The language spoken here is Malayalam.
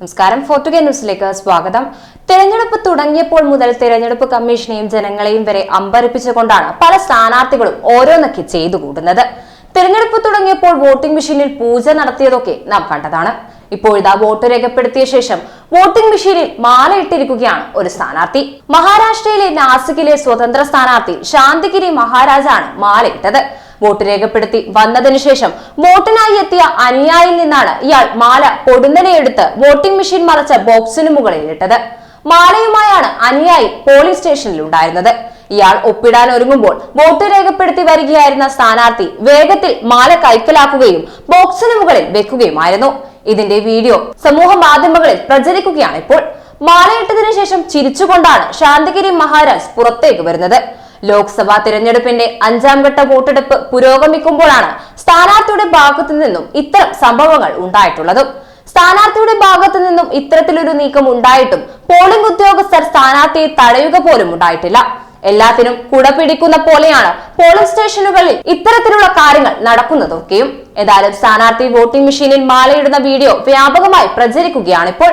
നമസ്കാരം. ഫോർട്ടുഗേ ന്യൂസിലേക്ക് സ്വാഗതം. തെരഞ്ഞെടുപ്പ് തുടങ്ങിയപ്പോൾ മുതൽ തെരഞ്ഞെടുപ്പ് കമ്മീഷനെയും ജനങ്ങളെയും വരെ അമ്പരപ്പിച്ചുകൊണ്ടാണ് പല സ്ഥാനാർത്ഥികളും ഓരോന്നൊക്കെ ചെയ്തു കൂടുന്നത്. തെരഞ്ഞെടുപ്പ് തുടങ്ങിയപ്പോൾ വോട്ടിംഗ് മെഷീനിൽ പൂജ നടത്തിയതൊക്കെ നാം കണ്ടതാണ്. ഇപ്പോഴിതാ വോട്ട് രേഖപ്പെടുത്തിയ ശേഷം വോട്ടിംഗ് മെഷീനിൽ മാലയിട്ടിരിക്കുകയാണ് ഒരു സ്ഥാനാർത്ഥി. മഹാരാഷ്ട്രയിലെ നാസിക്കിലെ സ്വതന്ത്ര സ്ഥാനാർത്ഥി ശാന്തിഗിരി മഹാരാജാണ് മാലയിട്ടത്. വോട്ട് രേഖപ്പെടുത്തി വന്നതിനു ശേഷം വോട്ടിനായി എത്തിയ അനുയായിൽ നിന്നാണ് ഇയാൾ മാല പൊടുന്നനെടുത്ത് വോട്ടിംഗ് മെഷീൻ മറച്ച ബോക്സിനു മുകളിൽ ഇട്ടത്. മാലയുമായാണ് അനുയായി പോളിംഗ് സ്റ്റേഷനിൽ ഉണ്ടായിരുന്നത്. ഇയാൾ ഒപ്പിടാൻ ഒരുങ്ങുമ്പോൾ വോട്ട് രേഖപ്പെടുത്തി വരികയായിരുന്ന സ്ഥാനാർത്ഥി വേഗത്തിൽ മാല കൈക്കലാക്കുകയും ബോക്സിന് മുകളിൽ വെക്കുകയുമായിരുന്നു. ഇതിന്റെ വീഡിയോ സമൂഹ മാധ്യമങ്ങളിൽ പ്രചരിക്കുകയാണ് ഇപ്പോൾ. മാലയിട്ടതിനു ശേഷം ചിരിച്ചുകൊണ്ടാണ് ശാന്തഗിരി മഹാരാജ് പുറത്തേക്ക് വരുന്നത്. ലോക്സഭാ തിരഞ്ഞെടുപ്പിന്റെ അഞ്ചാം ഘട്ട വോട്ടെടുപ്പ് പുരോഗമിക്കുമ്പോഴാണ് സ്ഥാനാർത്ഥിയുടെ ഭാഗത്തു നിന്നും ഇത്തരം സംഭവങ്ങൾ ഉണ്ടായിട്ടുള്ളത്. സ്ഥാനാർത്ഥിയുടെ ഭാഗത്തു നിന്നും ഇത്തരത്തിലൊരു നീക്കം ഉണ്ടായിട്ടും പോളിംഗ് ഉദ്യോഗസ്ഥർ സ്ഥാനാർത്ഥിയെ തടയുക പോലും ഉണ്ടായിട്ടില്ല. എല്ലാത്തിനും കുട പിടിക്കുന്ന പോലെയാണ് പോളിംഗ് സ്റ്റേഷനുകളിൽ ഇത്തരത്തിലുള്ള കാര്യങ്ങൾ നടക്കുന്നതൊക്കെയും. ഏതായാലും സ്ഥാനാർത്ഥി വോട്ടിംഗ് മെഷീനിൽ മാലയിടുന്ന വീഡിയോ വ്യാപകമായി പ്രചരിക്കുകയാണിപ്പോൾ.